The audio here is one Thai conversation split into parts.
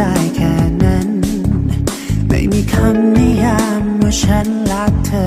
ได้แค่นั้น ไม่มีคำนิยามว่าฉันรักเธอ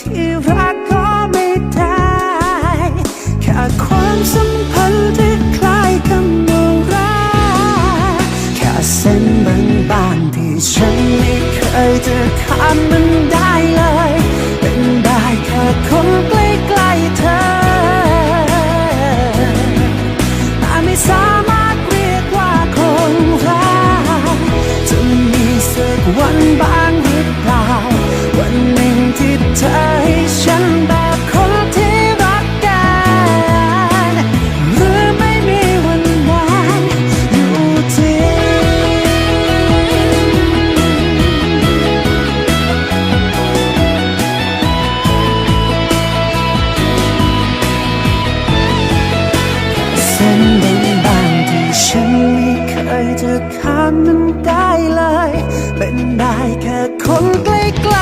ที่รักก็ไม่ได้แค่ความสัมพันธ์ที่คล้ายคำว่ารักแค่เส้นบางๆที่ฉันไม่เคยจะข้ามมันได้เลย เป็นได้แค่คนใกล้ๆเธอแต่ไม่สามารถเรียกว่าคนรักจะมีสักวันบ้าง จะข้ามมันได้เลย เป็นได้แค่คนใกล้